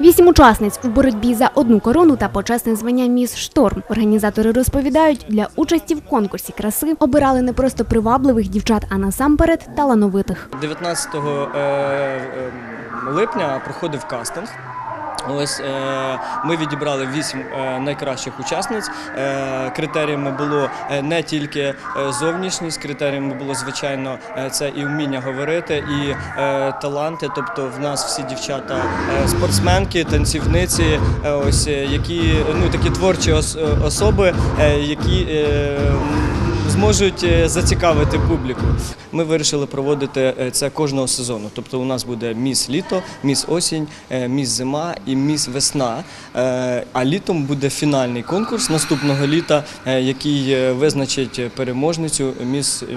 Вісім учасниць у боротьбі за одну корону та почесне звання Міс Шторм. Організатори розповідають, для участі в конкурсі краси обирали не просто привабливих дівчат, а насамперед талановитих. 19 е, е, липня проходив кастинг. Ось е, ми відібрали вісім е, найкращих учасниць. Е, критеріями було не тільки зовнішність, критеріями було звичайно це і вміння говорити, і таланти. Тобто, в нас всі дівчата спортсменки, танцівниці, ось які ну такі творчі особи, які зможуть е, зацікавити публіку. Ми вирішили проводити е, це кожного сезону. Тобто у нас буде міс літо, міс осінь, е, міс зима і міс весна. А літом буде фінальний конкурс наступного літа, який визначить переможницю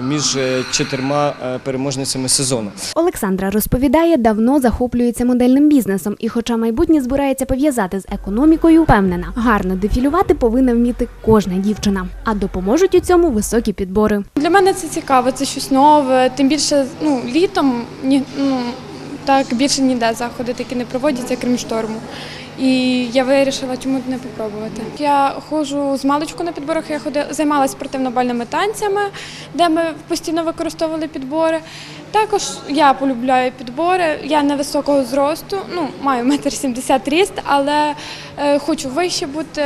між, чотирма переможницями сезону. Олександра розповідає, давно захоплюється модельним бізнесом, і, хоча майбутнє збирається пов'язати з економікою, впевнена, гарно дефілювати повинна вміти кожна дівчина. А допоможуть у цьому високі підбори. Для мене це цікаво, це щось нове. Тим більше ну, літом ні, ну, так більше ніде заходи такі не проводяться, крім шторму. І я вирішила, чому б не попробувати. Я ходжу з маличку на підборах, я ходила, займалася спортивно-бальними танцями, де ми постійно використовували підбори. Також я полюбляю підбори. Я невисокого зросту, ну, маю метр сімдесят ріст, але е, хочу вище бути,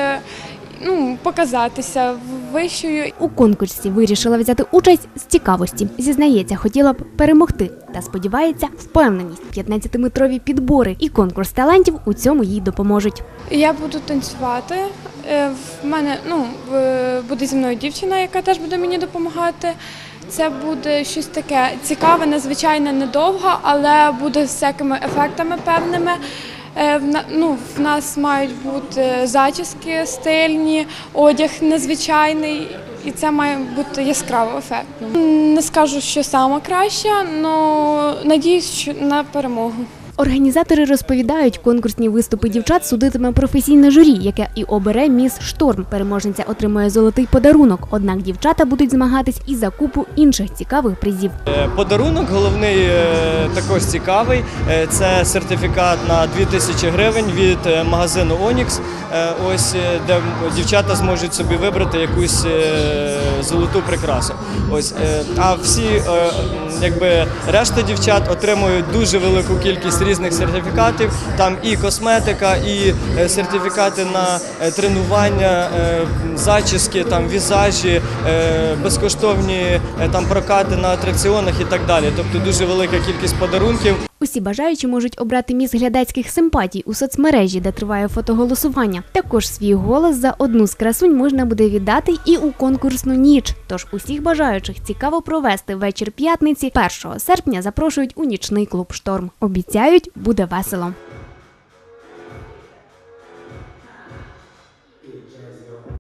ну, показатися вищою У конкурсі вирішила взяти участь з цікавості. Зізнається, хотіла б перемогти та сподівається, впевненість. 15-метрові підбори і конкурс талантів у цьому їй допоможуть. Я буду танцювати. Е, В мене ну, буде зі мною дівчина, яка теж буде мені допомагати. Це буде щось таке цікаве, незвичайне, недовго, але буде з всякими ефектами певними. Е, Ну, в нас мають бути зачіски стильні, одяг незвичайний, і це має бути яскраво ефектно. Не скажу, що саме краще, але надіюсь, на перемогу. Організатори розповідають, конкурсні виступи дівчат судитиме професійне журі, яке і обере міс Шторм. Переможниця отримує золотий подарунок. Однак дівчата будуть змагатись і за купу інших цікавих призів. Е, Подарунок головний е, також цікавий. Е, Це сертифікат на 2000 гривень від магазину. Е, Ось де дівчата зможуть собі вибрати якусь золоту прикрасу. Ось е, а всі, е, якби решта дівчат отримують дуже велику кількість різних сертифікатів. Там і косметика, і е, сертифікати на тренування, зачіски, там візажі, безкоштовні там прокати на атракціонах і так далі. Тобто дуже велика кількість подарунків. Усі бажаючі можуть обрати міс глядацьких симпатій у соцмережі, де триває фотоголосування. Також свій голос за одну з красунь можна буде віддати і у конкурсну ніч. Тож усіх бажаючих цікаво провести вечір п'ятниці 1 серпня запрошують у нічний клуб Шторм. Обіцяють, буде весело.